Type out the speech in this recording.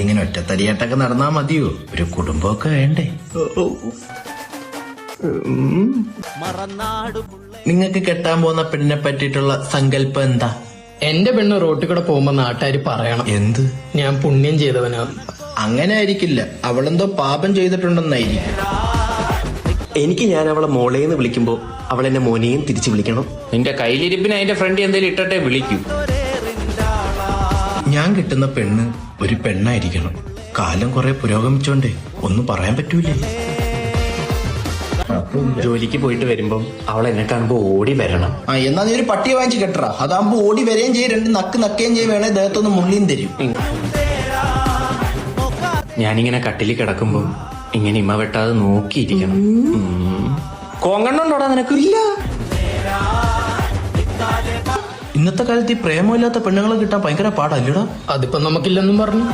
ഇങ്ങനെ ഒറ്റത്തടിയായിട്ടൊക്കെ നടന്നാ മതിയോ? ഒരു കുടുംബമൊക്കെ വേണ്ടേ. നിങ്ങൾക്ക് കെട്ടാൻ പോകുന്ന പെണ്ണിനെ പറ്റിയിട്ടുള്ള സങ്കല്പം എന്താ? എന്റെ പെണ്ണ് റോട്ടിൽ കൂടെ പോകുമ്പോ നാട്ടുകാര് പറയണം. എന്ത്? ഞാൻ പുണ്യം ചെയ്തവനാണ് അങ്ങനെ ആയിരിക്കില്ല. അവളെന്തോ പാപം ചെയ്തിട്ടുണ്ടെന്നായിരിക്കും. എനിക്ക് ഞാൻ അവളെ മോളേന്ന് വിളിക്കുമ്പോ അവൾ എന്നെ മോനെയും തിരിച്ചു വിളിക്കണം. നിന്റെ കയ്യിലിരിപ്പിന് അതിന്റെ ഫ്രണ്ട് എന്തെങ്കിലും ഇട്ടട്ടെ വിളിക്കൂ. ഞാൻ കിട്ടുന്ന പെണ്ണ് ഒരു പെണ്ണായിരിക്കണം. കാലം കുറെ പുരോഗമിച്ചോണ്ടേ ഒന്നും പറയാൻ പറ്റൂലേ. ജോലിക്ക് പോയിട്ട് വരുമ്പം അവൾ എന്നെ കാണുമ്പോ ഓടി വരണം. ആ എന്നാ നീ ഒരു പട്ടിയെ വാങ്ങിച്ച് കെട്ടറ. അതാകുമ്പോ ഓടി വരെയും ചെയ്യും രണ്ട് നക്ക് നക്കുകയും ചെയ്യും വേണേ ദേഹത്തൊന്ന് മുള്ളിയും തരും. ഞാനിങ്ങനെ കട്ടിലി കിടക്കുമ്പോ ഇങ്ങനെ ഇമ്മ വെട്ടാതെ നോക്കിയിരിക്കണം. കോങ്ങണ്ണുണ്ടോടാ കോങ്കണ്ണുണ്ടോടാ ഇന്നത്തെ കാലത്ത് ഈ പ്രേമമില്ലാത്ത പെണ്ണുങ്ങളെ കിട്ടാൻ ഭയങ്കര പാടല്ലേടാ അതിപ്പോ നമുക്കില്ലെന്നും പറഞ്ഞു.